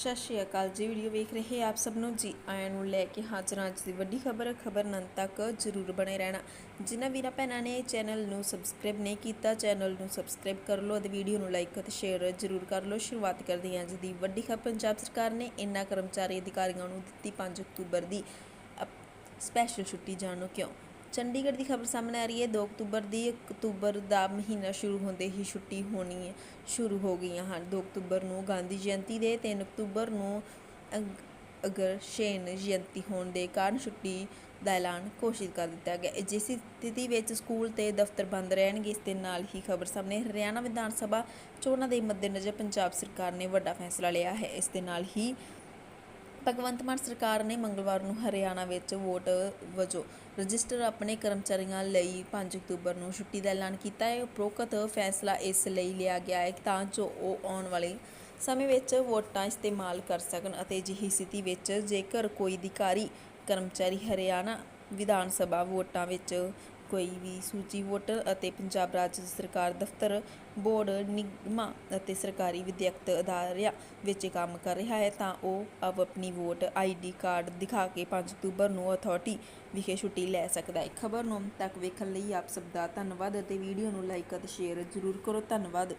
ਸਤਿ ਸ਼੍ਰੀ ਅਕਾਲ ਜੀ, ਵੀਡੀਓ ਵੇਖ ਰਹੇ ਆਪ ਸਭ ਨੂੰ ਜੀ। ਆਇਆਂ ਨੂੰ ਲੈ ਕੇ ਹਾਜ਼ਰ ਹਾਂ ਅੱਜ ਦੀ ਵੱਡੀ ਖਬਰ ਖਬਰ ਨੰਨ ਤੱਕ ਜ਼ਰੂਰ ਬਣੇ ਰਹਿਣਾ। ਜਿਨ੍ਹਾਂ ਵੀਰਾਂ ਭੈਣਾਂ ਨੇ ਚੈਨਲ ਨੂੰ ਸਬਸਕ੍ਰਾਈਬ ਨਹੀਂ ਕੀਤਾ, ਚੈਨਲ ਨੂੰ ਸਬਸਕ੍ਰਾਈਬ ਕਰ ਲਓ ਅਤੇ ਵੀਡੀਓ ਨੂੰ ਲਾਈਕ ਅਤੇ ਸ਼ੇਅਰ ਜ਼ਰੂਰ ਕਰ ਲਓ। ਸ਼ੁਰੂਆਤ ਕਰਦੇ ਹਾਂ ਅੱਜ ਦੀ ਵੱਡੀ ਖਬਰ। ਪੰਜਾਬ ਸਰਕਾਰ ਨੇ ਇਨ੍ਹਾਂ ਕਰਮਚਾਰੀ ਅਧਿਕਾਰੀਆਂ ਨੂੰ ਦਿੱਤੀ 5 ਅਕਤੂਬਰ ਦੀ ਅਪ- ਸਪੈਸ਼ਲ ਛੁੱਟੀ ਜਾਣੋ ਕਿਉਂ? ਚੰਡੀਗੜ੍ਹ ਦੀ ਖਬਰ ਸਾਹਮਣੇ ਆ ਰਹੀ ਹੈ। 2 ਅਕਤੂਬਰ ਦੀ ਅਕਤੂਬਰ ਦਾ ਮਹੀਨਾ ਸ਼ੁਰੂ ਹੁੰਦੇ ਹੀ ਛੁੱਟੀ ਹੋਣੀ ਹੈ, ਸ਼ੁਰੂ ਹੋ ਗਈਆਂ ਹਨ। 2 ਅਕਤੂਬਰ ਨੂੰ ਗਾਂਧੀ ਜਯੰਤੀ ਦੇ 3 ਅਕਤੂਬਰ ਨੂੰ ਅਗਰ ਸ਼ੇਨ ਜਯੰਤੀ ਹੋਣ ਦੇ ਕਾਰਨ ਛੁੱਟੀ ਦਾ ਐਲਾਨ ਘੋਸ਼ਿਤ ਕਰ ਦਿੱਤਾ ਗਿਆ। ਜਿਸ ਸਥਿਤੀ ਵਿੱਚ ਸਕੂਲ ਤੇ ਦਫ਼ਤਰ ਬੰਦ ਰਹਿਣਗੇ, ਇਸ ਦੇ ਨਾਲ ਹੀ ਖਬਰ ਸਾਹਮਣੇ ਹਰਿਆਣਾ ਵਿਧਾਨ ਸਭਾ ਚੋਣਾਂ ਦੇ ਮੱਦੇਨਜ਼ਰ ਪੰਜਾਬ ਸਰਕਾਰ ਨੇ ਵੱਡਾ ਫੈਸਲਾ ਲਿਆ ਹੈ। ਇਸ ਦੇ ਨਾਲ ਹੀ ਭਗਵੰਤ ਮਾਨ ਸਰਕਾਰ ਨੇ ਮੰਗਲਵਾਰ ਨੂੰ ਹਰਿਆਣਾ ਵਿੱਚ ਵੋਟ ਵਜੋਂ ਰਜਿਸਟਰ ਆਪਣੇ ਕਰਮਚਾਰੀਆਂ ਲਈ 5 ਅਕਤੂਬਰ ਨੂੰ ਛੁੱਟੀ ਦਾ ਐਲਾਨ ਕੀਤਾ ਹੈ। ਉਪਰੋਕਤ ਫੈਸਲਾ ਇਸ ਲਈ ਲਿਆ ਗਿਆ ਹੈ ਤਾਂ ਜੋ ਉਹ ਆਉਣ ਵਾਲੇ ਸਮੇਂ ਵਿੱਚ ਵੋਟਾਂ ਇਸਤੇਮਾਲ ਕਰ ਸਕਣ ਅਤੇ ਅਜਿਹੀ ਸਥਿਤੀ ਵਿੱਚ ਜੇਕਰ ਕੋਈ ਅਧਿਕਾਰੀ ਕਰਮਚਾਰੀ ਹਰਿਆਣਾ ਵਿਧਾਨ ਸਭਾ ਵੋਟਾਂ ਵਿੱਚ ਕੋਈ ਵੀ ਸੂਚੀ ਵੋਟਰ ਅਤੇ ਪੰਜਾਬ ਰਾਜ ਸਰਕਾਰ, ਦਫ਼ਤਰ, ਬੋਰਡ, ਨਿਗਮਾਂ ਅਤੇ ਸਰਕਾਰੀ ਵਿਦਿਅਕ ਅਦਾਰਿਆਂ ਵਿੱਚ ਕੰਮ ਕਰ ਰਿਹਾ ਹੈ ਤਾਂ ਉਹ ਆਪ ਆਪਣੀ ਵੋਟ ਆਈਡੀ ਕਾਰਡ ਦਿਖਾ ਕੇ 5 ਅਕਤੂਬਰ ਨੂੰ ਅਥਾਰਟੀ ਵਿਖੇ ਛੁੱਟੀ ਲੈ ਸਕਦਾ ਹੈ। ਖਬਰ ਨੂੰ ਤੱਕ ਵੇਖਣ ਲਈ ਆਪ ਸਭ ਦਾ ਧੰਨਵਾਦ ਅਤੇ ਵੀਡੀਓ ਨੂੰ ਲਾਈਕ ਅਤੇ ਸ਼ੇਅਰ ਜ਼ਰੂਰ ਕਰੋ। ਧੰਨਵਾਦ।